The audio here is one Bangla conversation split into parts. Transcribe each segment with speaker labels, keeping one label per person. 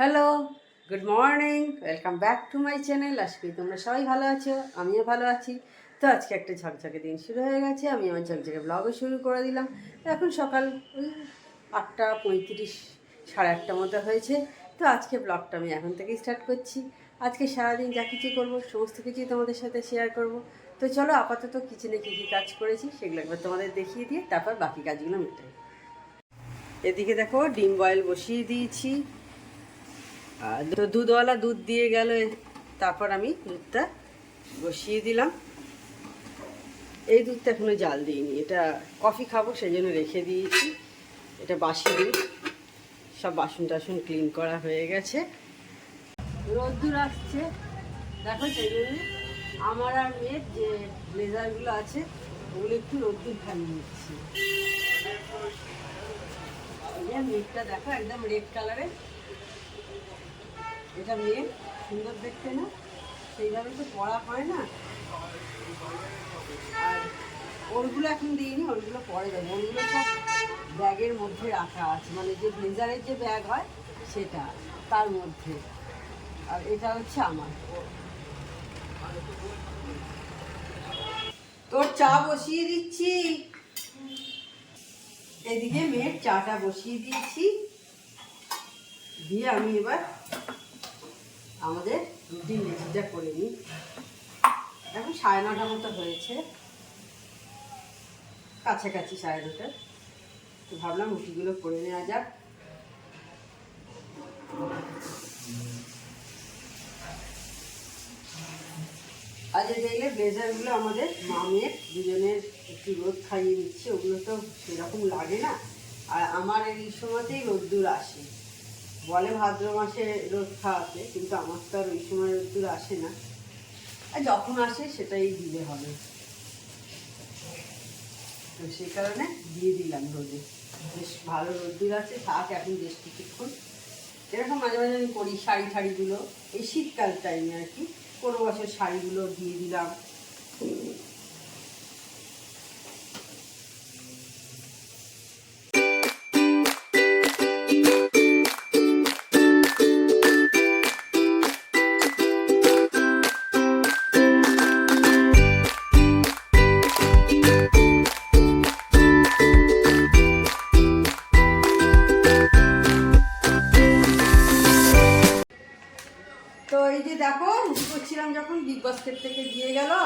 Speaker 1: Hello good morning welcome back to my channel আজকে তোমরা সবাই ভালো আছো, আমিও ভালো আছি। তো আজকে একটা ঝকঝকে দিন শুরু হয়ে গেছে, আমি আমার ঝকঝকে ব্লগও শুরু করে দিলাম। এখন সকাল ওই আটটা পঁয়ত্রিশ, সাড়ে আটটা মতো হয়েছে। তো আজকে ব্লগটা আমি এখন থেকেই স্টার্ট করছি। আজকে সারাদিন যা কিছু করব, সমস্ত কিছুই তোমাদের সাথে শেয়ার করব। তো চলো আপাতত কিচেনে কী কী কাজ করেছি, সেগুলো একবার তোমাদের দেখিয়ে দিয়ে তারপর বাকি কাজগুলো মেটাই। এদিকে দেখো, ডিম বয়েল বসিয়ে দিয়েছি। তো দুধওয়ালা দুধ দিয়ে গেল তারপর আমি দুধটা বসিয়ে দিলাম। এই দুধটা এখনও জাল দিইনি, এটা কফি খাব সেই জন্য রেখে দিয়েছি। এটা বাসি দুধ, সব বাসন টাসন ক্লিন করা হয়ে গেছে। রোদ্দুর আসছে, দেখো সেই জন্য আমার আর মেয়ের যে ব্লেজারগুলো আছে, ওগুলো একটু রোদ্দুর খাইয়ে নিচ্ছি মেঘটা দেখো একদম রেড কালারের এটা মেয়ে, সুন্দর দেখতে না? সেইভাবে তো পড়া হয় না। আর ওরগুলো এখন দিইনি, ওরগুলো পরে যাবে ওরগুলো সব ব্যাগের মধ্যে রাখা আছে। মানে যে ব্লেজারের যে ব্যাগ হয়, সেটা তার মধ্যে। আর এটা হচ্ছে আমার। তোর চা বসিয়ে দিচ্ছি। এদিকে মেয়ের চাটা বসিয়ে দিয়েছি। দিয়ে আমি এবার আমাদের রুটিন রেসিপিটা করে নিই। এখন সাড়ে নটা মতো হয়েছে। কাছাকাছি সাড়ে নটা। তো ভাবলাম রুটিগুলো করে নেওয়া যাক। আজ দেখলে ব্লেজারগুলো আমাদের মামের, দুজনের একটু রোদ খাইয়ে দিচ্ছে। ওগুলো তো সেরকম লাগে না। আর আমার এই সময়তেই রোদ্দুর আসে। বলে ভাদ্র মাসে রোদ খাওয়াতে, কিন্তু আমার তো আর ওই সময় রোদ্দুর আসে না। আর যখন আসে, সেটাই দিলে হবে। তো সেই কারণে দিয়ে দিলাম রোদে। বেশ ভালো রোদ্দুর আছে, থাক এখন বেশ কিছুক্ষণ। এরকম মাঝে মাঝে আমি করি শাড়ি ঠাড়িগুলো এই শীতকাল টাইমে আর কি, কোনো বছর শাড়িগুলো দিয়ে দিলাম।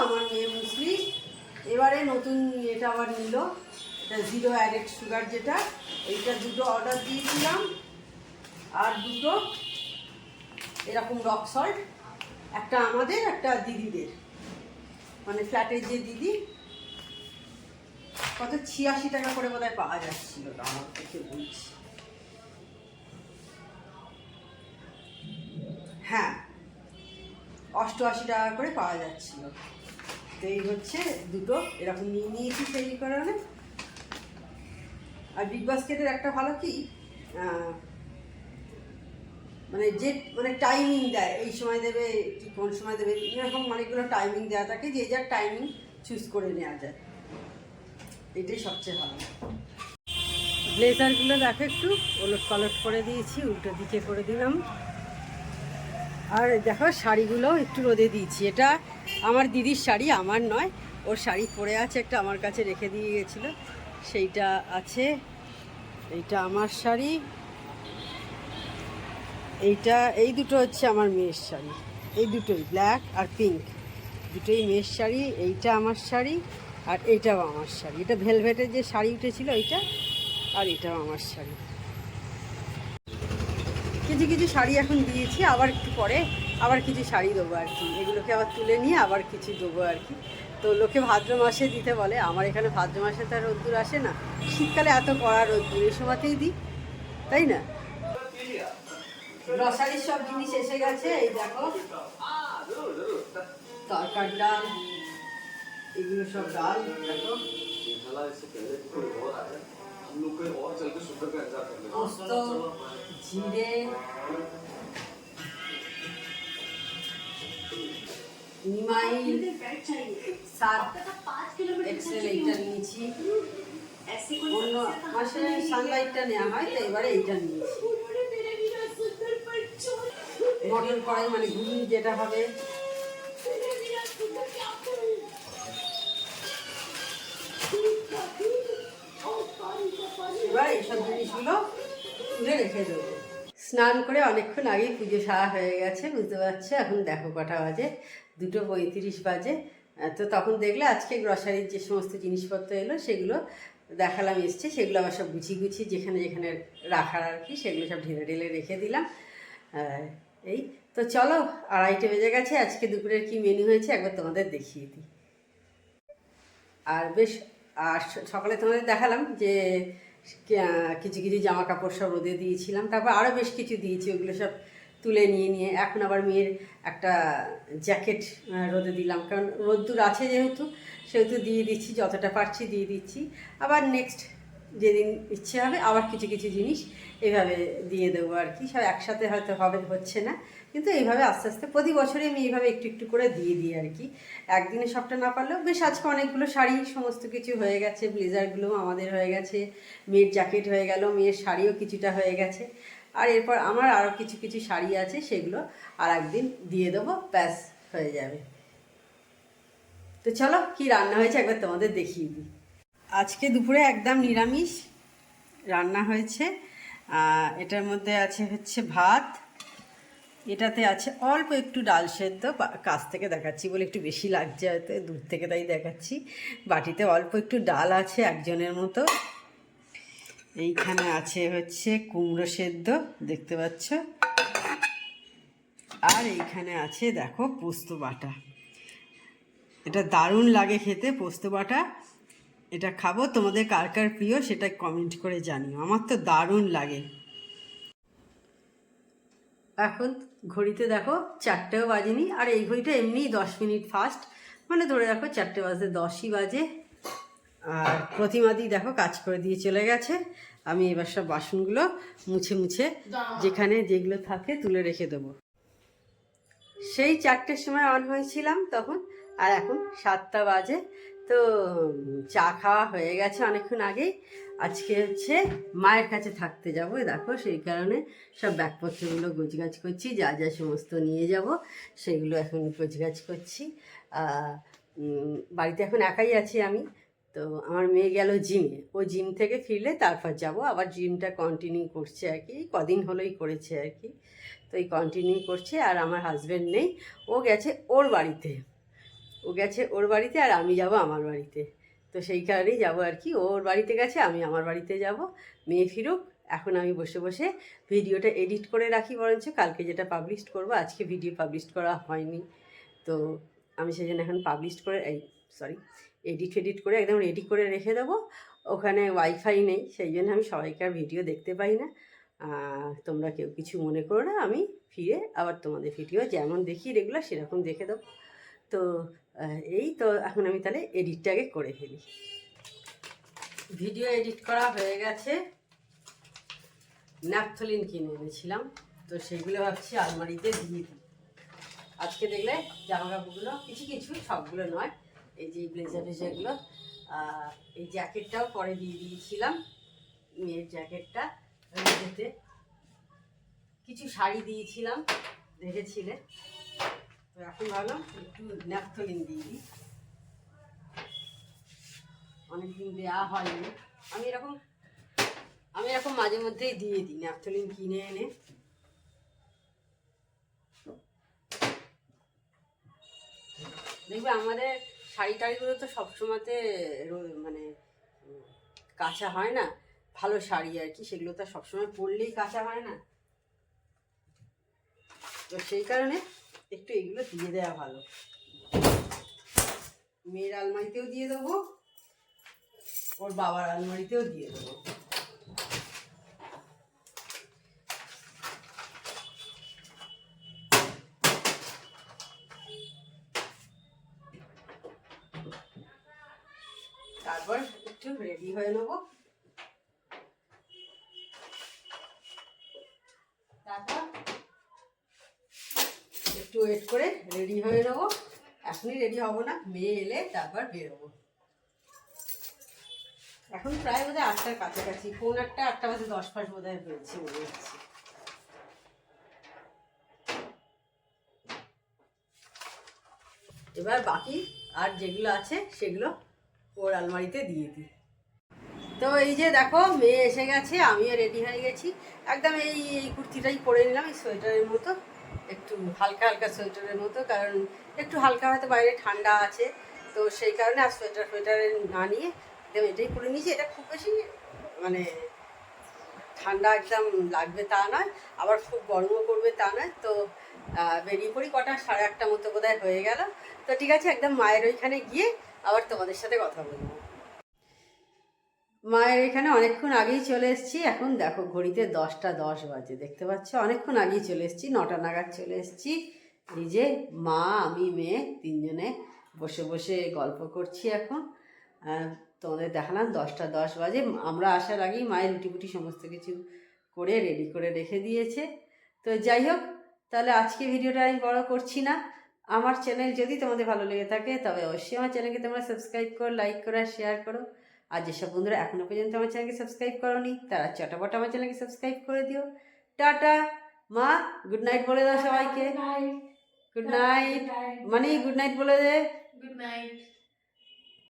Speaker 1: আমার মেয়ে মুসলি এবারে নতুন এটা আবার নিল। এটা জিরো অ্যাডেড সুগার যেটা, এইটা দুটো অর্ডার দিয়েছিলাম আর দুটো এরকম রক সল্ট একটা আমাদের, একটা দিদিদের। মানে ফ্ল্যাটের যে দিদি, কত ছিয়াশি টাকা করে বোধহয় পাওয়া যাচ্ছিল আমার থেকে বলছি। হ্যাঁ অষ্টআশি টাকা করে পাওয়া যাচ্ছিল। তো এই হচ্ছে দুটো, এরকম নিয়ে নিয়েছি সেই কারণে আর বিগ বাস্কেটের একটা ভালো কি মানে যে মানে টাইমিং দেয়, এই সময় দেবে, কি কোন সময় দেবে, এরকম অনেকগুলো টাইমিং দেওয়া থাকে, যে যার টাইমিং চুজ করে নেওয়া যায়। এটাই সবচেয়ে ভালো। ব্লেজারগুলো দেখো একটু, ওলট পালট করে দিয়েছি, উল্টো দিকে করে দিলাম। আর দেখো শাড়িগুলো একটু রোদে দিয়েছি, এটা আমার দিদির শাড়ি, আমার নয়। ওর শাড়ি পরে আছে, একটা আমার কাছে রেখে দিয়ে গেছিল সেইটা আছে। এইটা আমার শাড়ি। এইটা, এই দুটো হচ্ছে আমার মেয়ের শাড়ি। এই দুটোই ব্ল্যাক আর পিঙ্ক দুটোই মেয়ের শাড়ি, এইটা আমার শাড়ি আর এইটাও আমার শাড়ি। এটা ভেলভেটের যে শাড়ি উঠেছিল, এইটা আর এটাও আমার শাড়ি। কিছু কিছু শাড়ি এখন দিয়েছি, আবার একটু পরে আবার কিছু শাড়ি দেবো আর কি। এগুলোকে আবার তুলে নিয়ে আবার কিছু দেবো আর কি। তো লোকে ভাদ্র মাসে দিতে বলে, আমার এখানে ভাদ্র মাসে তো আর রোদ্দুর আসে না। শীতকালে এত কড়া রোদ্দুর, এই সময়তেই দিই, তাই না? গ্রসারির সব জিনিস এসে গেছে, এই দেখো। তরকার ডাল, এগুলো সব ডাল, দেখো। পোস্ত জিরে নিমাই সাত এক্সেল এইটা নিয়েছি অন্য মাসে সানলাইটটা নেওয়া হয় তো এবারে এইটা নিয়েছি মটন কড়াই মানে ঘুগনি যেটা হবে এবার এইসব জিনিসগুলো তুলে রেখে দেবো। স্নান করে অনেকক্ষণ আগেই পুজো সারা হয়ে গেছে, বুঝতে পারছ? এখন দেখো কটা বাজে, দুটো পঁয়ত্রিশ বাজে। তো তখন দেখলে আজকে গ্রসারির যে সমস্ত জিনিসপত্র এলো, সেগুলো দেখালাম, এসছে। সেগুলো আবার সব গুছিয়ে গুছিয়ে যেখানে যেখানে রাখার আর কি, সেগুলো সব ঢেলে ঢেলে রেখে দিলাম। এই তো চলো, আড়াইটে বেজে গেছে। আজকে দুপুরের কি মেনু হয়েছে একবার তোমাদের দেখিয়ে দিই। আর বেশ, আর সকালে তোমাদের দেখালাম যে কিছু কিছু জামা কাপড় সব রোদে দিয়েছিলাম, তারপর আরও বেশ কিছু দিয়েছি, ওগুলো সব তুলে নিয়ে নিয়ে এখন আবার মেয়ের একটা জ্যাকেট রোদে দিলাম, কারণ রোদ্দুর আছে যেহেতু, সেহেতু দিয়ে দিচ্ছি, যতটা পারছি দিয়ে দিচ্ছি, আবার নেক্সট যেদিন ইচ্ছে হবে আবার কিছু কিছু জিনিস এভাবে দিয়ে দেবো আর কি, সব একসাথে হয়তো হবে, হচ্ছে না কিন্তু এইভাবে আস্তে আস্তে প্রতি বছরই আমি এইভাবে একটু একটু করে দিয়ে দিই আর কি। একদিনে সবটা না পারলেও বেশ আজকে অনেকগুলো শাড়ি, সমস্ত কিছু হয়ে গেছে, ব্লেজারগুলো আমাদের হয়ে গেছে, মেয়ের জ্যাকেট হয়ে গেল, মেয়ের শাড়িও কিছুটা হয়ে গেছে। আর এরপর আমার আরও কিছু কিছু শাড়ি আছে, সেগুলো আর একদিন দিয়ে দেবো, ব্যাস, হয়ে যাবে। তো চলো, কি রান্না হয়েছে একবার তোমাদের দেখিয়ে দিই। আজকে দুপুরে একদম নিরামিষ রান্না হয়েছে। এটার মধ্যে আছে হচ্ছে ভাত এটাতে আছে অল্প একটু ডাল সেদ্ধ কাছ থেকে দেখাচ্ছি বলে একটু বেশি লাগছে হয়তো, দূর থেকে তাই দেখাচ্ছি। বাটিতে অল্প একটু ডাল আছে একজনের মতো। এইখানে আছে হচ্ছে কুমড়ো সেদ্ধ, দেখতে পাচ্ছ? আর এইখানে আছে দেখো পোস্ত বাটা। এটা দারুণ লাগে খেতে, পোস্ত বাটা। এটা খাব, তোমাদের কার কার প্রিয় সেটা কমেন্ট করে জানিও। আমার তো দারুণ লাগে। এখন ঘড়িতে দেখো চারটেও বাজেনি আর এই ঘড়িটা এমনিই দশ মিনিট ফাস্ট মানে ধরে রাখো চারটে বাজতে দশই বাজে। আর প্রতিমাদি দেখো কাজ করে দিয়ে চলে গেছে। আমি এবার সব বাসনগুলো মুছে মুছে যেখানে যেগুলো থাকে তুলে রেখে দেবো। সেই চারটের সময় অন হয়েছিলাম তখন আর এখন সাতটা বাজে। তো চা খাওয়া হয়ে গেছে অনেকক্ষণ আগেই। আজকে হচ্ছে মায়ের কাছে থাকতে যাব দেখো, সেই কারণে সব ব্যাগপত্রগুলো গোছগাছ করছি, যা যা সমস্ত নিয়ে যাব, সেগুলো এখন গোছগাছ করছি। বাড়িতে এখন একাই আছি আমি, তো আমার মেয়ে গেল জিমে, ও জিম থেকে ফিরলে তারপর যাব, আবার জিমটা কন্টিনিউ করছে আর কি, কদিন হলোই করেছে আর কি, তো এই কন্টিনিউ করছে, আর আমার হাজব্যান্ড নেই, ও গেছে ওর বাড়িতে, ও গেছে ওর বাড়িতে, আর আমি যাব আমার বাড়িতে। তো সেই কারণেই যাব আর কি। ওর বাড়িতে গেছে, আমি আমার বাড়িতে যাব। মেয়ে ফিরুক, এখন আমি বসে বসে ভিডিওটা এডিট করে রাখি বরঞ্চ। কালকে যেটা পাবলিশ করব, আজকে ভিডিও পাবলিশ করা হয়নি। তো আমি সেই জন্য এখন পাবলিশ করে, এই সরি এডিট এডিট করে একদম রেডি করে রেখে দেবো। ওখানে ওয়াইফাই নেই, সেই জন্য আমি সবাইকার ভিডিও দেখতে পাই না। তোমরা কেউ কিছু মনে করো না, আমি ফিরে আবার তোমাদের ভিডিও যেমন দেখি রেগুলার সেরকম দেখে দেবো। তো এই তো এখন আমি তাহলে এডিটটাকে করে ফেলি। ভিডিও এডিট করা হয়ে গেছে। ন্যাপথলিন কিনে এনেছিলাম। তো সেগুলো ভাবছি আলমারিতে দিয়ে দিই। আজকে দেখলে জামা কাপড়গুলো কিছু কিছু, সবগুলো নয়, এই যে ব্লেজার টেজারগুলো এই জ্যাকেটটাও পরে দিয়ে দিয়েছিলাম, মেয়ের জ্যাকেটটা কিছু শাড়ি দিয়েছিলাম, দেখেছিলে? এখন ভাবলাম একটু ন্যাপথলিন দিয়ে দিই। অনেকদিন দেওয়া হয়নি। আমি এরকম আমি এরকম মাঝে মধ্যেই দিয়ে দিই ন্যাপথলিন কিনে এনে। দেখবে আমাদের শাড়ি টাড়িগুলো তো সবসময়তে মানে কাঁচা হয় না। ভালো শাড়ি আর কি, সেগুলো তো সবসময় পরলেই কাঁচা হয় না। তো সেই কারণে একটু এগুলো দিয়ে দেওয়া ভালো। মেয়ের আলমারিতেও দিয়ে দেবো, ওর বাবার আলমারিতেও দিয়ে দেবো। তারপর একটু রেডি হয়ে নেব। ওয়েট করে রেডি হয়ে নেব। এখনই রেডি হব না, মেয়ে এলে তারপর বেরোবো। এখন প্রায় বোধহয় আটটার কাছাকাছি ফোন একটা আটটা বাজে দশ পাঁচ বোধ হয় হয়েছে মনে হচ্ছে। এবার বাকি আর যেগুলো আছে সেগুলো ওর আলমারিতে দিয়ে দিই। তো এই যে দেখো, মেয়ে এসে গেছে, আমিও রেডি হয়ে গেছি। একদম এই এই কুর্তিটাই পরে নিলাম, এই সোয়েটারের মতো। একটু হালকা হালকা সোয়েটারের মতো, কারণ একটু হালকা হয়তো বাইরে ঠান্ডা আছে, তো সেই কারণে আর সোয়েটার ফোয়েটারে না নিয়ে একদম এটাই পরে নিয়েছি। এটা খুব বেশি মানে ঠান্ডা একদম লাগবে তা নয়, আবার খুব গরমও করবে তা নয়, তো বেরিয়ে পড়ি কটা, সাড়ে আটটা মতো বোধহয় হয়ে গেল। তো ঠিক আছে, একদম মায়ের ওইখানে গিয়ে আবার তোমাদের সাথে কথা বলব। মায়ের এখানে অনেকক্ষণ আগেই চলে এসেছি। এখন দেখো ঘড়িতে দশটা দশ বাজে, দেখতে পাচ্ছ? অনেকক্ষণ আগেই চলে এসেছি, নটা নাগাদ চলে এসেছি। এই যে মা, আমি, মেয়ে তিনজনে বসে বসে গল্প করছি এখন। তোমাদের দেখালাম দশটা দশ বাজে। আমরা আসার আগেই মায়ের রুটি ফুটি সমস্ত কিছু করে রেডি করে রেখে দিয়েছে। তো যাই হোক, তাহলে আজকে ভিডিওটা আমি বড় করছি না। আমার চ্যানেল যদি তোমাদের ভালো লেগে থাকে, তবে অবশ্যই আমার চ্যানেলকে তোমরা সাবস্ক্রাইব করো লাইক করো আর শেয়ার করো। আর যেসব বন্ধুরা এখনও পর্যন্ত আমার চ্যানেলকে সাবস্ক্রাইব করোনি তারা চটাপট আমার চ্যানেলকে সাবস্ক্রাইব করে দিও। টাটা মা গুড নাইট বলে দাও সবাইকে। গুড নাইট মানে গুড নাইট বলে দে।
Speaker 2: Good night.